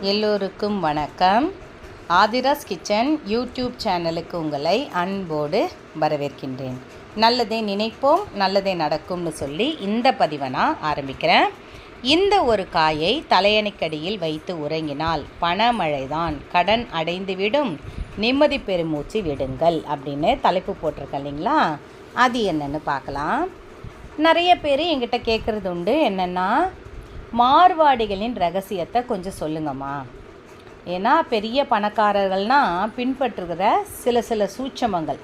எல்லோருக்கும் வணக்கம். Aadhira's kitchen YouTube சேனலுக்கு உங்களை அன்போடு வரவேற்கின்றேன். நல்லதே நினைப்போம் நல்லதே நடக்கும்னு சொல்லி இந்த பதிவை நான் ஆரம்பிக்கிறேன். இந்த ஒரு காயை தலையணைக்கடியில் வைத்து உறங்கினால் பணமழைதான் கடன் அடைந்துவிடும் நிம்மதி பெருமூச்சு விடுங்கள் அப்படின்னு தலைப்பு போட்டிருக்கேன் இல்லைங்களா? அது என்னென்னு பார்க்கலாம். நிறைய பேர் என்கிட்ட கேட்குறது உண்டு என்னென்னா மார்வாடிகளின் ரகசியத்தை கொஞ்சம் சொல்லுங்கம்மா. ஏன்னா பெரிய பணக்காரர்கள்னால் பின்பற்றுகிற சில சில சூட்சமங்கள்.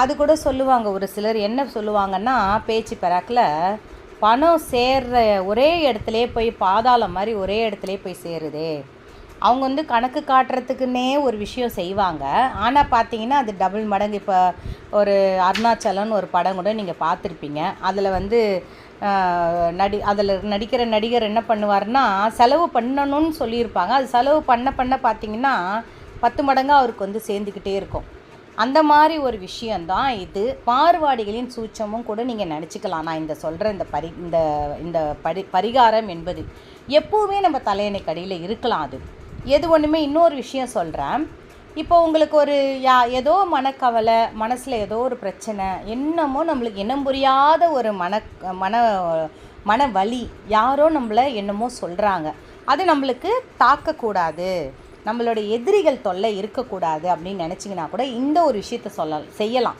அது கூட சொல்லுவாங்க ஒரு சிலர் என்ன சொல்லுவாங்கன்னா பேச்சு பெறாக்கில் பணம் சேர்ற ஒரே இடத்துலையே போய் பாதாளம் மாதிரி ஒரே இடத்துலையே போய் சேருதே. அவங்க வந்து கணக்கு காட்டுறதுக்குன்னே ஒரு விஷயம் செய்வாங்க. ஆனால் பார்த்தீங்கன்னா அது டபுள் மடங்கு. இப்போ ஒரு அருணாச்சலம்னு ஒரு படம் கூட நீங்கள் பார்த்துருப்பீங்க அதில் வந்து நடி அதில் நடிக்கிற நடிகர் என்ன பண்ணுவார்னா செலவு பண்ணணும்னு சொல்லியிருப்பாங்க. அது செலவு பண்ண பண்ண பார்த்தீங்கன்னா பத்து மடங்கு அவருக்கு வந்து சேர்ந்துக்கிட்டே இருக்கும். அந்த மாதிரி ஒரு விஷயந்தான் இது. பார்வாடிகளின் சூட்சமும் கூட நீங்கள் நினச்சிக்கலாம் நான் இந்த சொல்கிற இந்த பரி இந்த இந்த பரி பரிகாரம் என்பது எப்போவுமே நம்ம தலையணை கடியில் இருக்கலாம் அது. எது ஒன்றுமே இன்னொரு விஷயம் சொல்கிறேன் இப்போ உங்களுக்கு ஒரு யா ஏதோ மனக்கவலை மனசில் ஏதோ ஒரு பிரச்சனை என்னமோ நம்மளுக்கு இனம் புரியாத ஒரு மன மன மன வலி யாரோ நம்மளை என்னமோ சொல்கிறாங்க அது நம்மளுக்கு தாக்கக்கூடாது. நம்மளோட எதிரிகள் தொல்லை இருக்கக்கூடாது அப்படின்னு நினச்சிங்கன்னா கூட இந்த ஒரு விஷயத்த சொல்ல செய்யலாம்.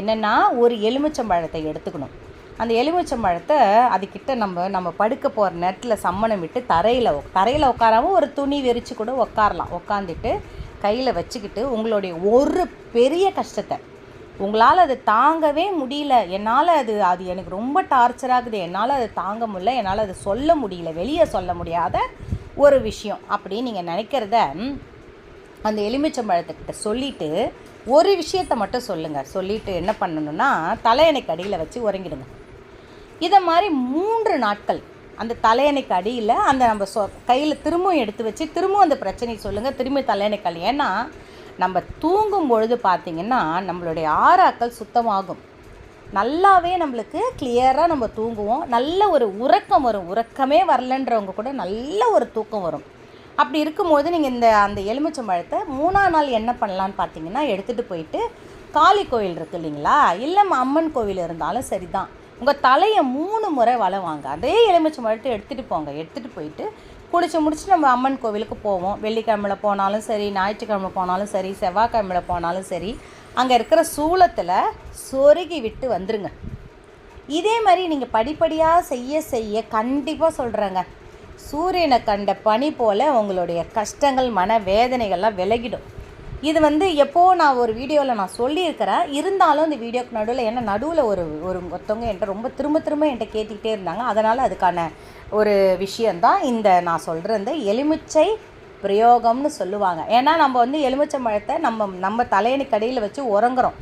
என்னென்னா ஒரு எலுமிச்சம்பழத்தை எடுத்துக்கணும். அந்த எலுமிச்சம்பழத்தை அதுக்கிட்ட நம்ம நம்ம படுக்க போகிற நேரத்தில் சம்மணம் விட்டு தரையில் தரையில் உட்காராமல் ஒரு துணி விரித்து கூட உட்காரலாம் உட்காந்துட்டு கையில் வச்சுக்கிட்டு உங்களுடைய ஒரு பெரிய கஷ்டத்தை. உங்களால் அது தாங்கவே முடியல. என்னால் அது அது எனக்கு ரொம்ப டார்ச்சராகுது என்னால் அது தாங்க முடியல. என்னால் அது சொல்ல முடியல. வெளியே சொல்ல முடியாத ஒரு விஷயம். அப்படின்னு நீங்கள் நினைக்கிறத அந்த எலுமிச்சம்பழத்துக்கிட்ட சொல்லிவிட்டு ஒரு விஷயத்தை மட்டும் சொல்லுங்கள் சொல்லிவிட்டு என்ன பண்ணணும்னா தலையணைக்கு அடியில் வச்சு உறங்கிடுங்க. இதை மாதிரி மூன்று நாட்கள் அந்த தலையணைக்கு அடியில் அந்த நம்ம சொ கையில் திரும்பவும் எடுத்து வச்சு திரும்பவும் அந்த பிரச்சனையை சொல்லுங்கள் திரும்பி தலையணைக்கு அடி ஏன்னா நம்ம தூங்கும் பொழுது பார்த்திங்கன்னா நம்மளுடைய ஆறாக்கள் சுத்தமாகும். நல்லாவே நம்மளுக்கு கிளியராக நம்ம தூங்குவோம். நல்ல ஒரு உறக்கம் வரும். உறக்கமே வரலன்றவங்க கூட நல்ல ஒரு தூக்கம் வரும். அப்படி இருக்கும்போது நீங்கள் இந்த அந்த எலுமிச்சம்பழத்தை மூணாம் நாள் என்ன பண்ணலான்னு பார்த்தீங்கன்னா எடுத்துகிட்டு போயிட்டு காளி கோயில் இருக்கு இல்லைங்களா? இல்லை அம்மன் கோவில் இருந்தாலும் சரிதான். உங்கள் தலையை மூணு முறை வளவாங்க அதே எலுமிச்சை எலுமிச்சம்பழத்தை எடுத்துகிட்டு போங்க. எடுத்துகிட்டு போயிட்டு குளிச்சு முடிச்சு நம்ம அம்மன் கோவிலுக்கு போவோம். வெள்ளிக்கிழமையில் போனாலும் சரி ஞாயிற்றுக்கிழமை போனாலும் சரி செவ்வாய்க்கிழமையில் போனாலும் சரி அங்கே இருக்கிற சூளத்தில் சொருகி விட்டு வந்துருங்க. இதே மாதிரி நீங்கள் படிப்படியாக செய்ய செய்ய கண்டிப்பாக சொல்கிறேங்க சூரியனை கண்ட பனி போல் உங்களுடைய கஷ்டங்கள் மன வேதனைகள்லாம் விலகிடும். இது வந்து எப்போ நான் ஒரு வீடியோவில் நான் சொல்லியிருக்கிறேன். இருந்தாலும் இந்த வீடியோக்கு நடுவில் ஏன்னா நடுவில் ஒரு ஒரு ஒருத்தவங்க என்கிட்ட ரொம்ப திரும்ப திரும்ப என்கிட்ட கேட்டுக்கிட்டே இருந்தாங்க. அதனால் அதுக்கான ஒரு விஷயந்தான் இந்த நான் சொல்கிற இந்த எலுமிச்சை பிரயோகம்னு சொல்லுவாங்க. ஏன்னா நம்ம வந்து எலுமிச்சை மழத்தை நம்ம நம்ம தலையணி அடியில் வச்சு உறங்குறோம்.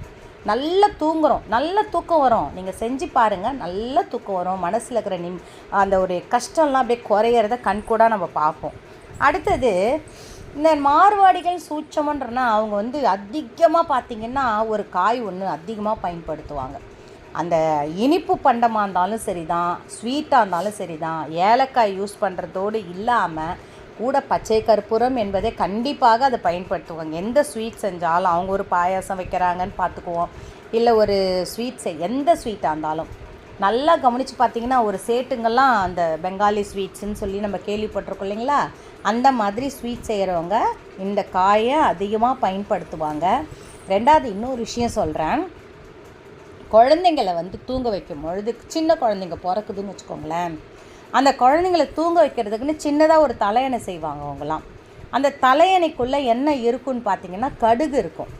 நல்லா தூங்குறோம். நல்ல தூக்கம் வரும். நீங்கள் செஞ்சு பாருங்கள் நல்ல தூக்கம் வரும். மனசில் இருக்கிற நிம் அந்த ஒரு கஷ்டம்லாம் அப்படியே குறையிறத கண்கூடாக நம்ம பார்ப்போம். அடுத்தது இந்த மார்வாடிகள் சூட்சமன்றனா அவங்க வந்து அதிகமாக பார்த்திங்கன்னா ஒரு காய் ஒன்று அதிகமாக பயன்படுத்துவாங்க. அந்த இனிப்பு பண்டமாக இருந்தாலும் சரி தான் ஸ்வீட்டாக இருந்தாலும் சரி தான் ஏலக்காய் யூஸ் பண்ணுறதோடு இல்லாமல் கூட பச்சை கற்பூரம் என்பதை கண்டிப்பாக அதை பயன்படுத்துவாங்க. எந்த ஸ்வீட் செஞ்சாலும் அவங்க ஒரு பாயாசம் வைக்கிறாங்கன்னு பார்த்துக்குவோம் இல்லை ஒரு ஸ்வீட் எந்த ஸ்வீட்டாக இருந்தாலும். நல்லா கவனித்து பார்த்தீங்கன்னா ஒரு சேட்டுங்கெல்லாம் அந்த பெங்காலி ஸ்வீட்ஸ்ன்னு சொல்லி நம்ம கேள்விப்பட்டிருக்கோம் இல்லைங்களா? அந்த மாதிரி ஸ்வீட் செய்கிறவங்க இந்த காயை அதிகமாக பயன்படுத்துவாங்க. ரெண்டாவது இன்னொரு விஷயம் சொல்கிறேன் குழந்தைங்களை வந்து தூங்க வைக்கும் பொழுது சின்ன குழந்தைங்க பிறக்குதுன்னு வச்சுக்கோங்களேன். அந்த குழந்தைங்களை தூங்க வைக்கிறதுக்குன்னு சின்னதாக ஒரு தலையணை செய்வாங்க அவங்களாம் அந்த தலையணைக்குள்ளே என்ன இருக்குன்னு பார்த்தீங்கன்னா கடுகு இருக்கும்.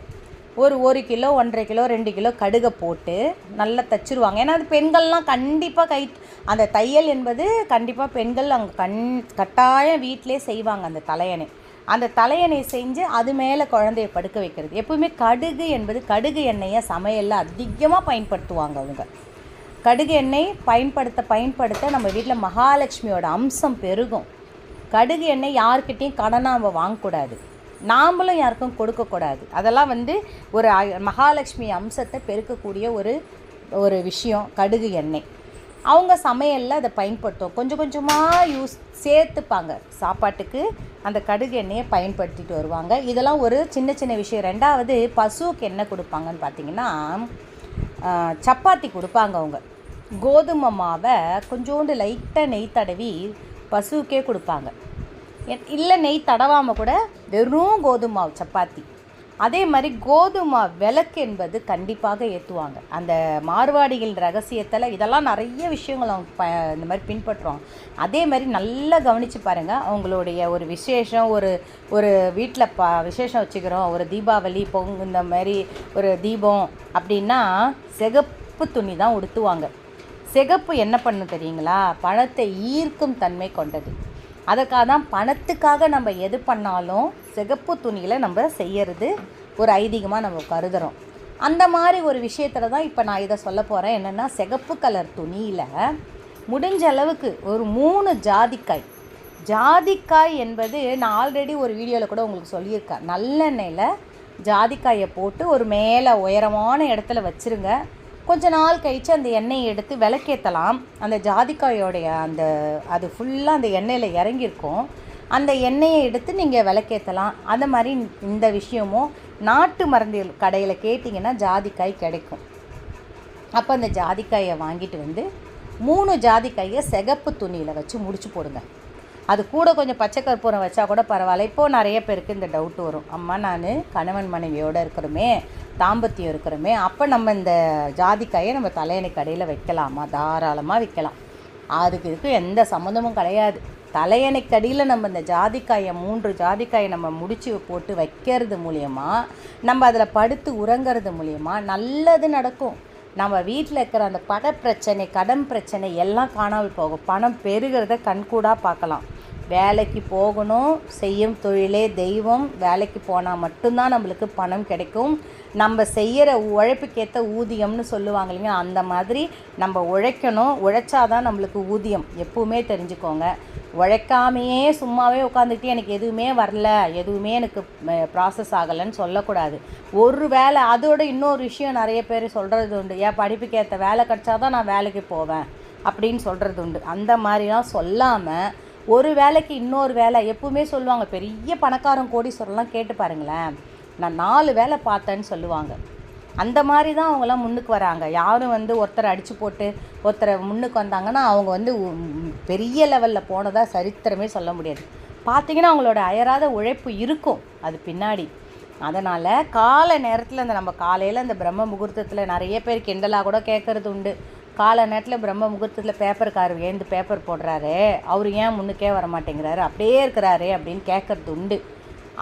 ஒரு ஒரு கிலோ ஒன்றரை கிலோ ரெண்டு கிலோ கடுகை போட்டு நல்லா தச்சிருவாங்க. ஏன்னா அது பெண்கள்லாம் கண்டிப்பாக கை அந்த தையல் என்பது கண்டிப்பாக பெண்கள் அங்கே கண் கட்டாயம் வீட்டிலே செய்வாங்க அந்த தலையணை. அந்த தலையணை செஞ்சு அது மேலே குழந்தைய படுக்க வைக்கிறது. எப்பவுமே கடுகு என்பது கடுகு எண்ணெயை சமையலில் அதிகமாக பயன்படுத்துவாங்க அவங்க. கடுகு எண்ணெய் பயன்படுத்த பயன்படுத்த நம்ம வீட்டில் மகாலட்சுமியோட அம்சம் பெருகும். கடுகு எண்ணெய் யார்கிட்டயும் கடனாக நம்ம வாங்கக்கூடாது. நாமளும் யாருக்கும் கொடுக்கக்கூடாது. அதெல்லாம் வந்து ஒரு மகாலட்சுமி அம்சத்தை பெருக்கக்கூடிய ஒரு ஒரு விஷயம் கடுகு எண்ணெய். அவங்க சமையலில் அதை பயன்படுத்தும் கொஞ்சம் கொஞ்சமாக யூஸ் சேர்த்துப்பாங்க. சாப்பாட்டுக்கு அந்த கடுகு எண்ணெயை பயன்படுத்திட்டு வருவாங்க. இதெல்லாம் ஒரு சின்ன சின்ன விஷயம். ரெண்டாவது பசுவுக்கு என்ன கொடுப்பாங்கன்னு பார்த்தீங்கன்னா சப்பாத்தி கொடுப்பாங்க அவங்க. கோதுமை மாவை கொஞ்சோண்டு லைட்டாக நெய் தடவி பசுவுக்கே கொடுப்பாங்க. இல்லை நெய் தடவாமல் கூட வெறும் கோதுமை மாவு சப்பாத்தி. அதே மாதிரி கோதுமை விளக்கு என்பது கண்டிப்பாக ஏற்றுவாங்க அந்த மார்வாடிகள் ரகசியத்தில் இதெல்லாம் நிறைய விஷயங்கள் அவங்க ப இந்த மாதிரி பின்பற்றுவாங்க. அதே மாதிரி நல்லா கவனித்து பாருங்கள் அவங்களுடைய ஒரு விசேஷம் ஒரு ஒரு வீட்டில் ப விசேஷம் வச்சுக்கிறோம் ஒரு தீபாவளி பொங் இந்த மாதிரி ஒரு தீபம் அப்படின்னா சிகப்பு துணி தான் உடுத்துவாங்க. சிகப்பு என்ன பண்ணும் தெரியுங்களா? பணத்தை ஈர்க்கும் தன்மை கொண்டது. அதற்காக தான் பணத்துக்காக நம்ம எது பண்ணாலும் சிகப்பு துணியில் நம்ம செய்யறது ஒரு ஐதீகமாக நம்ம கருதுகிறோம் அந்த மாதிரி ஒரு விஷயத்தில் தான் இப்போ நான் இதை சொல்ல போகிறேன் என்னென்னா சிகப்பு கலர் துணியில் முடிஞ்ச அளவுக்கு ஒரு மூணு ஜாதிக்காய். ஜாதிக்காய் என்பது நான் ஆல்ரெடி ஒரு வீடியோவில் கூட உங்களுக்கு சொல்லியிருக்கேன். நல்லெண்ணெயில் ஜாதிக்காயை போட்டு ஒரு மேலே உயரமான இடத்துல வச்சுருங்க. கொஞ்ச நாள் கழித்து அந்த எண்ணெயை எடுத்து விளக்கேற்றலாம் அந்த ஜாதிக்காயோடைய அந்த அது ஃபுல்லாக அந்த எண்ணெயில் இறங்கியிருக்கும். அந்த எண்ணெயை எடுத்து நீங்கள் விளக்கேற்றலாம் அந்த மாதிரி இந்த விஷயமும் நாட்டு மருந்து கடையில் கேட்டிங்கன்னா ஜாதிக்காய் கிடைக்கும். அப்போ அந்த ஜாதிக்காயை வாங்கிட்டு வந்து மூணு ஜாதிக்காயை சிகப்பு துணியில் வச்சு முடிச்சு போடுங்க. அது கூட கொஞ்சம் பச்சை கற்பூரம் வச்சா கூட பரவாயில்ல. இப்போது நிறைய பேருக்கு இந்த டவுட் வரும். அம்மா நான் கணவன் மனைவியோடு இருக்கிறோமே தாம்பத்தியம் இருக்கிறோமே அப்போ நம்ம இந்த ஜாதிக்காயை நம்ம தலையணை கடையில் வைக்கலாமா? தாராளமாக வைக்கலாம் அதுக்கு இதுக்கு எந்த சம்மந்தமும் கிடையாது. தலையணைக்கடியில் நம்ம இந்த ஜாதிக்காயை மூன்று ஜாதிக்காயை நம்ம முடிச்சு போட்டு வைக்கிறது மூலயமா நம்ம அதில் படுத்து உறங்கிறது மூலயமா நல்லது நடக்கும். நம்ம வீட்டில் இருக்கிற அந்த பட பிரச்சனை கடன் பிரச்சனை எல்லாம் காணாமல் போகும். பணம் பெருகிறத கண்கூடாக பார்க்கலாம். வேலைக்கு போகணும் செய்யும் தொழிலே தெய்வம் வேலைக்கு போனால் மட்டும்தான் நம்மளுக்கு பணம் கிடைக்கும். நம்ம செய்கிற உழைப்புக்கேற்ற ஊதியம்னு சொல்லுவாங்க இல்லைங்க அந்த மாதிரி நம்ம உழைக்கணும். உழைச்சாதான் நம்மளுக்கு ஊதியம். எப்பவுமே தெரிஞ்சுக்கோங்க. உழைக்காமையே சும்மாவே உட்காந்துக்கிட்டு எனக்கு எதுவுமே வரல எதுவுமே எனக்கு ப்ராசஸ் ஆகலைன்னு சொல்லக்கூடாது. ஒரு வேலை அதோட இன்னொரு விஷயம் நிறைய பேர் சொல்கிறது உண்டு. ஏன் படிப்புக்கு ஏற்ற வேலை கிடச்சாதான் நான் வேலைக்கு போவேன்? அப்படின்னு சொல்கிறது உண்டு. அந்த மாதிரிலாம் சொல்லாமல் ஒரு வேலைக்கு இன்னொரு வேலை எப்பவுமே சொல்லுவாங்க பெரிய பணக்காரன் கோடீஸ்வரர்லாம் கேட்டு பாருங்களேன் நான் நாலு வேலை பார்த்தேன்னு சொல்லுவாங்க. அந்த மாதிரி தான் அவங்களாம் முன்னுக்கு வராங்க. யாரும் வந்து ஒருத்தரை அடித்து போட்டு ஒருத்தரை முன்னுக்கு வந்தாங்கன்னா அவங்க வந்து பெரிய லெவலில் போனதாக சரித்திரமே சொல்ல முடியாது. பார்த்தீங்கன்னா அவங்களோட அயராத உழைப்பு இருக்கும் அது பின்னாடி. அதனால் காலை நேரத்தில் இந்த நம்ம காலையில் அந்த பிரம்ம முகூர்த்தத்தில் நிறைய பேர் கிண்டலாக கூட கேட்குறது உண்டு. காலை நேரத்தில் பிரம்ம முகூர்த்தத்தில் பேப்பருக்கார் ஏந்து பேப்பர் போடுறாரு. அவர் ஏன் முன்னுக்கே வர மாட்டேங்கிறாரு அப்படியே இருக்கிறாரு அப்படின்னு கேட்குறது உண்டு.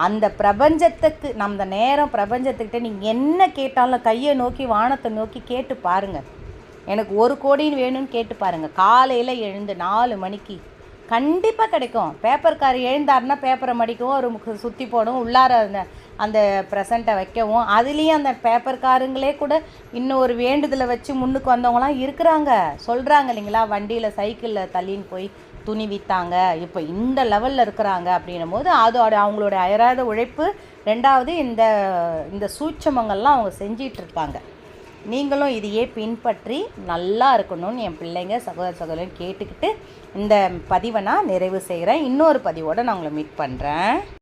அந்த பிரபஞ்சத்துக்கு நம்ம நேரம் பிரபஞ்சத்துக்கிட்ட நீங்கள் என்ன கேட்டாலும் கையை நோக்கி வானத்தை நோக்கி கேட்டு பாருங்கள் எனக்கு ஒரு கோடின்னு வேணும்னு கேட்டு பாருங்கள் காலையில் எழுந்து நாலு மணிக்கு கண்டிப்பாக கிடைக்கும். பேப்பர்கார் எழுந்தாருன்னா பேப்பரை மடிக்கும் ஒரு சுற்றி போடும் உள்ளார அந்த ப்ரெசண்ட்டை வைக்கவும். அதுலேயும் அந்த பேப்பர்காருங்களே கூட இன்னும் ஒரு வேண்டுதலை வச்சு முன்னுக்கு வந்தவங்களாம் இருக்கிறாங்க. சொல்கிறாங்க இல்லைங்களா? வண்டியில் சைக்கிளில் தள்ளின்னு போய் துணி விற்றாங்க இப்போ இந்த லெவலில் இருக்கிறாங்க அப்படின்னும் போது அதோட அவங்களோட அயராத உழைப்பு. ரெண்டாவது இந்த இந்த சூட்சமங்கள்லாம் அவங்க செஞ்சிகிட்ருப்பாங்க நீங்களும் இதையே பின்பற்றி நல்லா இருக்கணும்னு என் பிள்ளைங்க சகோதர சகோதரன் கேட்டுக்கிட்டு இந்த பதிவை நான் நிறைவு செய்கிறேன் இன்னொரு பதிவோடு நான் உங்களை மீட் பண்ணுறேன்